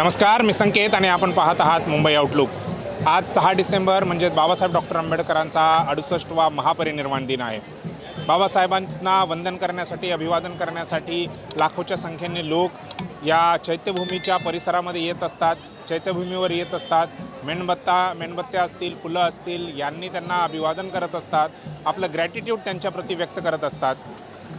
नमस्कार मी संकेत आणि आपण पाहत आहात मुंबई आउटलुक आज सहा डिसेंबर म्हणजे बाबासाहेब डॉक्टर आंबेडकरांचा अडुसष्टवा महापरिनिर्वाण दिन आहे. बाबासाहेबांना वंदन करण्यासाठी अभिवादन करण्यासाठी लाखोच्या संख्येने लोक या चैत्यभूमीच्या परिसरामध्ये येत असतात चैत्यभूमीवर येत असतात. मेणबत्ता मेणबत्त्या असतील फुलं असतील यांनी त्यांना अभिवादन करत असतात. आपलं ग्रॅटिट्यूड त्यांच्याप्रती व्यक्त करत असतात.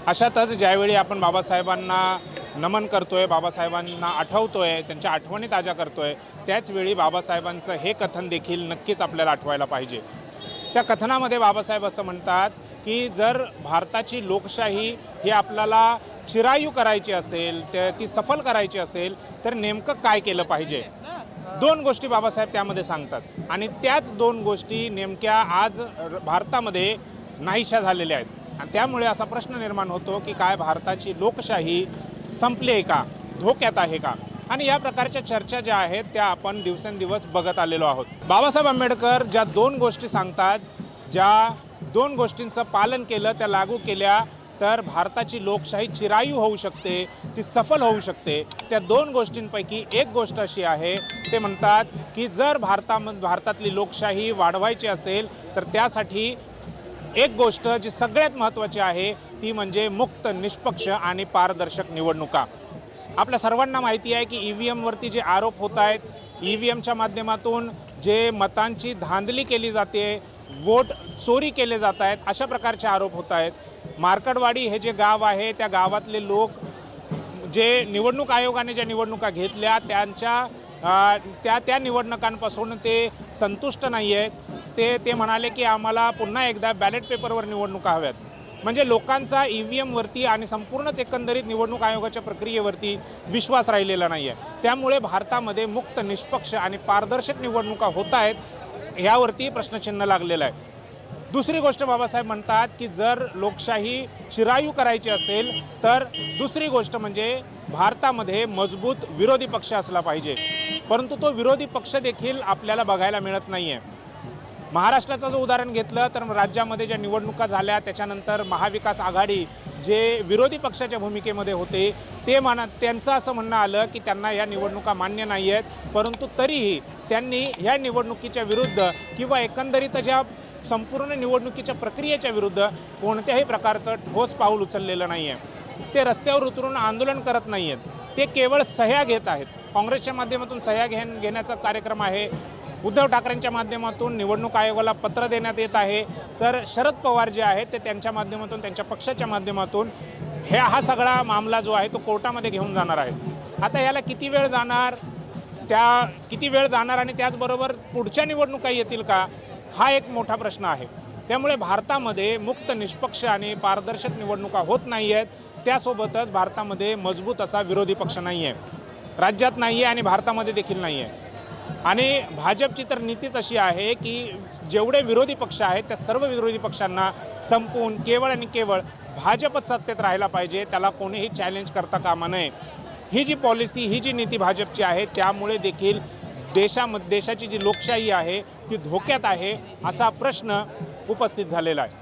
अशातच ज्यावेळी आपण बाबासाहेबांना नमन करतो आहे बाबासाहेबांना आठवतो आहे त्यांच्या आठवणी ताज्या करतो आहे त्याचवेळी बाबासाहेबांचं हे कथन देखील नक्कीच आपल्याला आठवायला पाहिजे. त्या कथनामध्ये बाबासाहेब असं म्हणतात की जर भारताची लोकशाही ही आपल्याला चिरायू करायची असेल ते ती सफल करायची असेल तर नेमकं काय केलं पाहिजे? दोन गोष्टी बाबासाहेब त्यामध्ये सांगतात. आणि त्याच दोन गोष्टी नेमक्या आज र- भारतामध्ये नाहीशा झालेल्या आहेत. आणि त्यामुळे असा प्रश्न निर्माण होतो की काय भारताची लोकशाही संपली आहे का? धोक्यात आहे का? आणि या प्रकारच्या चर्चा ज्या आहेत त्या आपण दिवसेंदिवस बघत आलेलो आहोत. बाबासाहेब आंबेडकर ज्या दोन गोष्टी सांगतात ज्या दोन गोष्टींचं पालन केलं त्या लागू केल्या तर भारताची लोकशाही चिरायू होऊ शकते ती सफल होऊ शकते. त्या दोन गोष्टींपैकी एक गोष्ट अशी आहे ते म्हणतात की जर भारताम भारतातली लोकशाही वाढवायची असेल तर त्यासाठी एक गोष्ट जी सगळ्यात महत्त्वाची आहे ती म्हणजे मुक्त निष्पक्ष आणि पारदर्शक निवडणुका. आपल्या सर्वांना माहिती आहे की ई व्ही एमवरती जे आरोप होत आहेत ई व्ही एमच्या माध्यमातून जे मतांची धांदली केली जाते वोट चोरी केले जात आहेत अशा प्रकारचे आरोप होत आहेत. मार्कडवाडी हे जे गाव आहे त्या गावातले लोक जे निवडणूक आयोगाने ज्या निवडणुका घेतल्या त्यांच्या त्या त्या निवडणुकांपासून ते संतुष्ट नाही आहेत ते ते म्हणाले की आम्हाला पुन्हा एकदा बॅलेट पेपरवर निवडणुका हव्यात. म्हणजे लोकांचा ई व्ही एमवरती आणि संपूर्णच एकंदरीत निवडणूक आयोगाच्या प्रक्रियेवरती विश्वास राहिलेला नाही आहे त्यामुळे भारतामध्ये मुक्त निष्पक्ष आणि पारदर्शक निवडणुका होत आहेत ह्यावरती प्रश्नचिन्ह लागलेलं आहे. दुसरी गोष्ट बाबासाहेब म्हणतात की जर लोकशाही चिरायू करायची असेल तर दुसरी गोष्ट म्हणजे भारतामध्ये मजबूत विरोधी पक्ष असला पाहिजे. परंतु तो विरोधी पक्ष देखील आपल्याला बघायला मिळत नाही आहे महाराष्ट्राचं जर उदाहरण घेतलं तर राज्यामध्ये ज्या निवडणुका झाल्या त्याच्यानंतर महाविकास आघाडी जे विरोधी पक्षाच्या भूमिकेमध्ये होते ते म्हणा त्यांचं असं म्हणणं आलं की त्यांना या निवडणुका मान्य नाही आहेत परंतु तरीही त्यांनी ह्या निवडणुकीच्या विरुद्ध किंवा एकंदरीत ज्या संपूर्ण निवडणुकीच्या प्रक्रियेच्या विरुद्ध कोणत्याही प्रकारचं ठोस पाऊल उचललेलं नाही आहे ते रस्त्यावर उतरून आंदोलन करत नाही आहेत ते केवळ सह्या घेत आहेत. काँग्रेसच्या माध्यमातून सह्या घेण घेण्याचा कार्यक्रम आहे. उद्धव ठाकरेंच्या माध्यमातून निवडणूक आयोगाला पत्र देण्यात येत आहे. तर शरद पवार जे आहेत ते त्यांच्या माध्यमातून त्यांच्या पक्षाच्या माध्यमातून हे हा सगळा मामला जो आहे तो कोर्टामध्ये घेऊन जाणार आहे आता याला किती वेळ जाणार? त्या किती वेळ जाणार आणि त्याचबरोबर पुढच्या निवडणुका येतील का? हा एक मोठा प्रश्न आहे. त्यामुळे भारतामध्ये मुक्त निष्पक्ष आणि पारदर्शक निवडणुका होत नाही आहेत त्यासोबतच भारतामध्ये मजबूत असा विरोधी पक्ष नाही आहे राज्यात नाही आहे आणि भारतामध्ये देखील नाही आहे आणि भाजपची तर नीतीच अशी आहे की जेवढे विरोधी पक्ष आहेत त्या सर्व विरोधी पक्षांना संपवून केवळ आणि केवळ भाजपच सत्तेत राहायला पाहिजे त्याला कोणीही चॅलेंज करता कामा नये. ही जी पॉलिसी ही जी नीती भाजपची आहे त्यामुळे देखील देशामध्ये देशाची जी लोकशाही आहे ती धोक्यात आहे असा प्रश्न उपस्थित झालेला आहे.